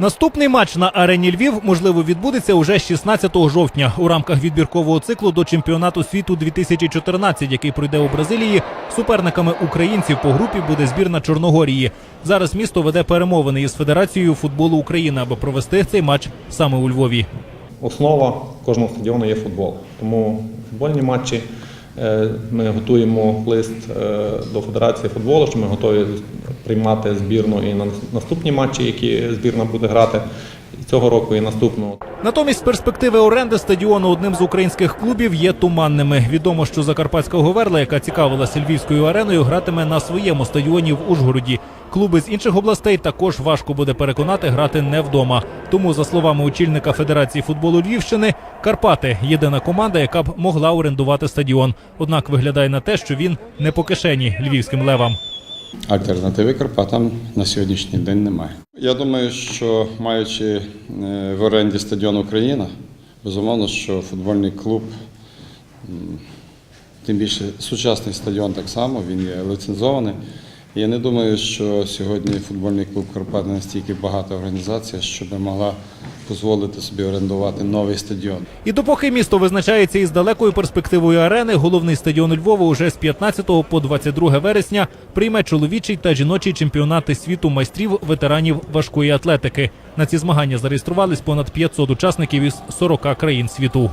Наступний матч на арені Львів можливо відбудеться уже 16 жовтня у рамках відбіркового циклу до чемпіонату світу 2014, який пройде у Бразилії. Суперниками українців по групі буде збірна Чорногорії. Зараз місто веде перемовини із Федерацією футболу України, аби провести цей матч саме у Львові. Основа кожного стадіону є футбол. Тому футбольні матчі е, ми готуємо лист е, до Федерації футболу, що ми готові приймати збірну і на наступні матчі, які збірна буде грати цього року, і наступного. Натомість перспективи оренди стадіону одним з українських клубів є туманними. Відомо, що Закарпатська Говерла, яка цікавилася львівською ареною, гратиме на своєму стадіоні в Ужгороді. Клуби з інших областей також важко буде переконати грати не вдома. Тому, за словами очільника Федерації футболу Львівщини, Карпати єдина команда, яка б могла орендувати стадіон. Однак виглядає на те, що він не по кишені львівським левам. Альтернативи Карпатам на сьогоднішній день немає. Я думаю, що маючи е, в оренді стадіон Україна, безумовно, що футбольний клуб, тим більше сучасний стадіон так само, він є лицензований. Я не думаю, що сьогодні футбольний клуб Карпат настільки багата організація, щоб могла дозволити собі орендувати новий стадіон. І допоки місто визначається із далекою перспективою арени, головний стадіон Львова уже з 15 по 22 вересня прийме чоловічий та жіночий чемпіонати світу майстрів ветеранів важкої атлетики. На ці змагання зареєструвались понад 500 учасників із 40 країн світу.